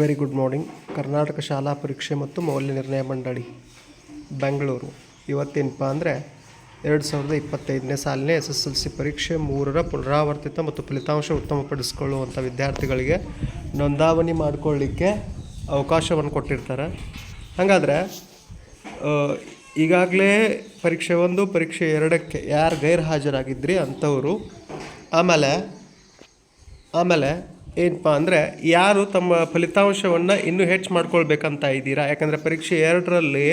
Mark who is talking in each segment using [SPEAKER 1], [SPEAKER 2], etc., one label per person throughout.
[SPEAKER 1] Very good morning Karnataka ಶಾಲಾ ಪರೀಕ್ಷೆ ಮತ್ತು ಮೌಲ್ಯ ನಿರ್ಣಯ ಮಂಡಳಿ ಬೆಂಗಳೂರು ಇವತ್ತೇನಪ್ಪ ಅಂದರೆ ಎರಡು ಸಾವಿರದ ಇಪ್ಪತ್ತೈದನೇ ಸಾಲಿನ ಎಸ್ ಎಸ್ ಎಲ್ ಸಿ ಪರೀಕ್ಷೆ ಮೂರರ ಪುನರಾವರ್ತಿತ ಮತ್ತು ಫಲಿತಾಂಶ ಉತ್ತಮಪಡಿಸಿಕೊಳ್ಳುವಂಥ ವಿದ್ಯಾರ್ಥಿಗಳಿಗೆ ನೋಂದಾವಣಿ ಮಾಡಿಕೊಳ್ಳಿಕ್ಕೆ ಅವಕಾಶವನ್ನು ಕೊಟ್ಟಿರ್ತಾರೆ. ಹಾಗಾದರೆ ಈಗಾಗಲೇ ಪರೀಕ್ಷೆ ಒಂದು, ಪರೀಕ್ಷೆ ಎರಡಕ್ಕೆ ಯಾರು ಗೈರು ಹಾಜರಾಗಿದ್ರಿ ಅಂಥವರು ಆಮೇಲೆ ಆಮೇಲೆ ಏನಪ್ಪ ಅಂದರೆ ಯಾರು ತಮ್ಮ ಫಲಿತಾಂಶವನ್ನು ಇನ್ನೂ ಹೆಚ್ಚು ಮಾಡ್ಕೊಳ್ಬೇಕಂತ ಇದ್ದೀರಾ? ಯಾಕಂದರೆ ಪರೀಕ್ಷೆ ಎರಡರಲ್ಲಿ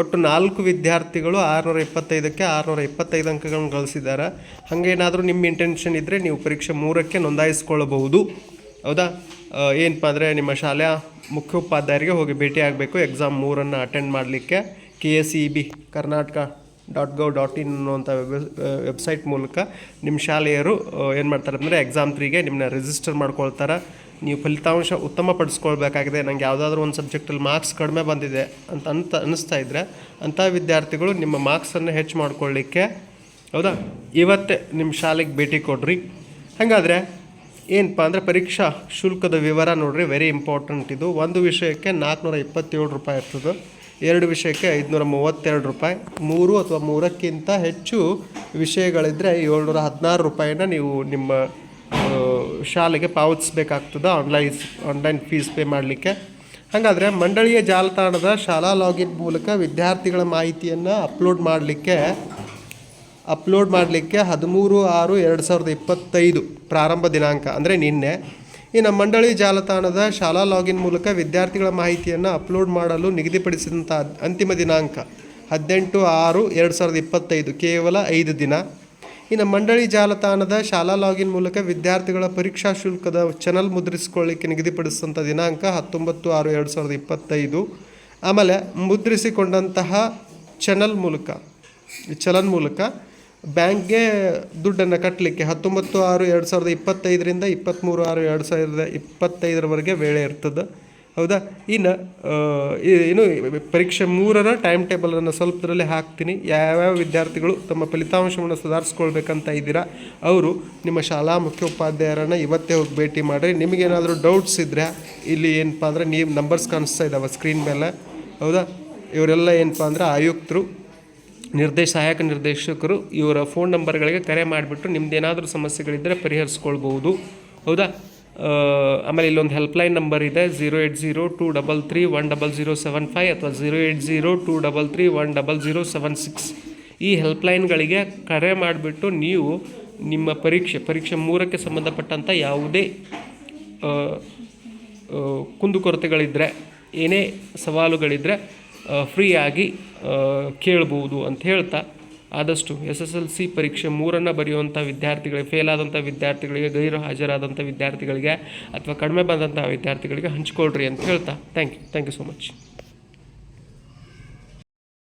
[SPEAKER 1] ಒಟ್ಟು ನಾಲ್ಕು ವಿದ್ಯಾರ್ಥಿಗಳು ಆರುನೂರ ಇಪ್ಪತ್ತೈದಕ್ಕೆ ಆರುನೂರ ಇಪ್ಪತ್ತೈದು ಅಂಕಗಳನ್ನು ಗಳಿಸಿದ್ದಾರೆ. ಹಾಗೇನಾದರೂ ನಿಮ್ಮ ಇಂಟೆನ್ಷನ್ ಇದ್ದರೆ ನೀವು ಪರೀಕ್ಷೆ ಮೂರಕ್ಕೆ ನೋಂದಾಯಿಸ್ಕೊಳ್ಳಬಹುದು ಹೌದಾ? ಏನಪ್ಪ ಅಂದರೆ ನಿಮ್ಮ ಶಾಲೆಯ ಮುಖ್ಯೋಪಾಧ್ಯಾಯರಿಗೆ ಹೋಗಿ ಭೇಟಿ ಆಗಬೇಕು ಎಕ್ಸಾಮ್ ಮೂರನ್ನು ಅಟೆಂಡ್ ಮಾಡಲಿಕ್ಕೆ. K S E B, Karnataka. Dot gov dot in ಅನ್ನುವಂಥ ವೆಬ್ ವೆಬ್ಸೈಟ್ ಮೂಲಕ ನಿಮ್ಮ ಶಾಲೆಯರು ಏನು ಮಾಡ್ತಾರೆ ಅಂದರೆ ಎಕ್ಸಾಮ್ ತ್ರೀಗೆ ನಿಮ್ಮನ್ನ ರಿಜಿಸ್ಟರ್ ಮಾಡ್ಕೊಳ್ತಾರೆ. ನೀವು ಫಲಿತಾಂಶ ಉತ್ತಮಪಡಿಸ್ಕೊಳ್ಬೇಕಾಗಿದೆ ನನಗೆ ಯಾವುದಾದ್ರೂ ಒಂದು ಸಬ್ಜೆಕ್ಟಲ್ಲಿ ಮಾರ್ಕ್ಸ್ ಕಡಿಮೆ ಬಂದಿದೆ ಅಂತ ಅಂತ ಅನ್ನಿಸ್ತಾ ಇದ್ದರೆ ಅಂಥ ವಿದ್ಯಾರ್ಥಿಗಳು ನಿಮ್ಮ ಮಾರ್ಕ್ಸನ್ನು ಹೆಚ್ಚು ಮಾಡ್ಕೊಳ್ಳಿಕ್ಕೆ, ಹೌದಾ? ಇವತ್ತೇ ನಿಮ್ಮ ಶಾಲೆಗೆ ಭೇಟಿ ಕೊಡ್ರಿ. ಹಾಗಾದರೆ ಏನಪ್ಪ ಅಂದರೆ ಪರೀಕ್ಷಾ ಶುಲ್ಕದ ವಿವರ ನೋಡಿರಿ. ವೆರಿ ಇಂಪಾರ್ಟೆಂಟ್ ಇದು. ಒಂದು ವಿಷಯಕ್ಕೆ ನಾಲ್ಕುನೂರ ಇಪ್ಪತ್ತೇಳು ರೂಪಾಯಿ ಇರ್ತದೆ. ಎರಡು ವಿಷಯಕ್ಕೆ ಐದುನೂರ ಮೂವತ್ತೆರಡು ರೂಪಾಯಿ. ಮೂರು ಅಥವಾ ಮೂರಕ್ಕಿಂತ ಹೆಚ್ಚು ವಿಷಯಗಳಿದ್ದರೆ ಏಳ್ನೂರ ಹದಿನಾರು ರೂಪಾಯಿನ ನೀವು ನಿಮ್ಮ ಶಾಲೆಗೆ ಪಾವತಿಸಬೇಕಾಗ್ತದೆ ಆನ್ಲೈನ್ ಆನ್ಲೈನ್ ಫೀಸ್ ಪೇ ಮಾಡಲಿಕ್ಕೆ. ಹಾಗಾದರೆ ಮಂಡಳಿಯ ಜಾಲತಾಣದ ಶಾಲಾ ಲಾಗಿನ್ ಮೂಲಕ ವಿದ್ಯಾರ್ಥಿಗಳ ಮಾಹಿತಿಯನ್ನು ಅಪ್ಲೋಡ್ ಮಾಡಲಿಕ್ಕೆ ಅಪ್ಲೋಡ್ ಮಾಡಲಿಕ್ಕೆ ಹದಿಮೂರು ಆರು ಎರಡು ಸಾವಿರದ ಇಪ್ಪತ್ತೈದು ಪ್ರಾರಂಭ ದಿನಾಂಕ, ಅಂದರೆ ನಿನ್ನೆ ಇನ್ನು ಮಂಡಳಿ ಜಾಲತಾಣದ ಶಾಲಾ ಲಾಗಿನ್ ಮೂಲಕ ವಿದ್ಯಾರ್ಥಿಗಳ ಮಾಹಿತಿಯನ್ನು ಅಪ್ಲೋಡ್ ಮಾಡಲು ನಿಗದಿಪಡಿಸಿದಂಥ ಅಂತಿಮ ದಿನಾಂಕ ಹದಿನೆಂಟು ಆರು ಎರಡು ಸಾವಿರದ ಇಪ್ಪತ್ತೈದು, ಕೇವಲ ಐದು ದಿನ. ಇನ್ನು ಮಂಡಳಿ ಜಾಲತಾಣದ ಶಾಲಾ ಲಾಗಿನ್ ಮೂಲಕ ವಿದ್ಯಾರ್ಥಿಗಳ ಪರೀಕ್ಷಾ ಶುಲ್ಕದ ಚಾನಲ್ ಮುದ್ರಿಸಿಕೊಳ್ಳಿಕ್ಕೆ ನಿಗದಿಪಡಿಸಿದಂಥ ದಿನಾಂಕ ಹತ್ತೊಂಬತ್ತು ಆರು ಎರಡು ಸಾವಿರದ ಇಪ್ಪತ್ತೈದು. ಆಮೇಲೆ ಮುದ್ರಿಸಿಕೊಂಡಂತಹ ಚಾನಲ್ ಮೂಲಕ, ಚಲನ್ ಮೂಲಕ ಬ್ಯಾಂಕ್ಗೆ ದುಡ್ಡನ್ನು ಕಟ್ಟಲಿಕ್ಕೆ ಹತ್ತೊಂಬತ್ತು ಆರು ಎರಡು ಸಾವಿರದ ಇಪ್ಪತ್ತೈದರಿಂದ ಇಪ್ಪತ್ತ್ಮೂರು ಆರು ಎರಡು ಸಾವಿರದ ಇಪ್ಪತ್ತೈದರವರೆಗೆ ವೇಳೆ ಇರ್ತದೆ. ಹೌದಾ? ಇನ್ನು ಏನು ಪರೀಕ್ಷೆ ಮೂರರ ಟೈಮ್ ಟೇಬಲನ್ನು ಸ್ವಲ್ಪದರಲ್ಲಿ ಹಾಕ್ತೀನಿ. ಯಾವ್ಯಾವ ವಿದ್ಯಾರ್ಥಿಗಳು ತಮ್ಮ ಫಲಿತಾಂಶವನ್ನು ಸುಧಾರಿಸ್ಕೊಳ್ಬೇಕಂತ ಇದ್ದೀರಾ, ಅವರು ನಿಮ್ಮ ಶಾಲಾ ಮುಖ್ಯೋಪಾಧ್ಯಾಯರನ್ನು ಇವತ್ತೇ ಹೋಗಿ ಭೇಟಿ ಮಾಡಿರಿ. ನಿಮಗೇನಾದರೂ ಡೌಟ್ಸ್ ಇದ್ದರೆ ಇಲ್ಲಿ ಏನಪ್ಪ ಅಂದರೆ ನೀವು ನಂಬರ್ಸ್ ಕಾಣಿಸ್ತಾ ಇದ್ದಾವೆ ಸ್ಕ್ರೀನ್ ಮೇಲೆ. ಹೌದಾ? ಇವರೆಲ್ಲ ಏನಪ್ಪ ಅಂದರೆ ಆಯುಕ್ತರು ನಿರ್ದೇಶ, ಸಹಾಯಕ ನಿರ್ದೇಶಕರು ಇವರ ಫೋನ್ ನಂಬರ್ಗಳಿಗೆ ಕರೆ ಮಾಡಿಬಿಟ್ಟು ನಿಮ್ಮದೇನಾದರೂ ಸಮಸ್ಯೆಗಳಿದ್ದರೆ ಪರಿಹರಿಸ್ಕೊಳ್ಬೋದು ಹೌದಾ? ಆಮೇಲೆ ಇಲ್ಲೊಂದು ಹೆಲ್ಪ್ಲೈನ್ ನಂಬರ್ ಇದೆ zero eight zero two double three one double zero seven five ಅಥವಾ zero eight zero two double three one double zero seven six ಈ ಹೆಲ್ಪ್ಲೈನ್ಗಳಿಗೆ ಕರೆ ಮಾಡಿಬಿಟ್ಟು ನೀವು ನಿಮ್ಮ ಪರೀಕ್ಷೆ ಪರೀಕ್ಷೆ ಮೂರಕ್ಕೆ ಸಂಬಂಧಪಟ್ಟಂಥ ಯಾವುದೇ ಕುಂದುಕೊರತೆಗಳಿದ್ದರೆ ಏನೇ ಸವಾಲುಗಳಿದ್ದರೆ ಫ್ರೀಯಾಗಿ ಕೇಳ್ಬೋದು ಅಂತ ಹೇಳ್ತಾ, ಆದಷ್ಟು ಎಸ್ ಎಸ್ ಎಲ್ ಸಿ ಪರೀಕ್ಷೆ ಮೂರನ್ನು ಬರೆಯುವಂಥ ವಿದ್ಯಾರ್ಥಿಗಳಿಗೆ ಫೇಲ್ ಆದಂಥ ವಿದ್ಯಾರ್ಥಿಗಳಿಗೆ, ಗೈರು ಹಾಜರಾದಂಥ ವಿದ್ಯಾರ್ಥಿಗಳಿಗೆ, ಅಥವಾ ಕಡಿಮೆ ಬಂದಂಥ ವಿದ್ಯಾರ್ಥಿಗಳಿಗೆ ಹಂಚಿಕೊಳ್ಳ್ರಿ ಅಂತ ಹೇಳ್ತಾ. Thank you thank you so much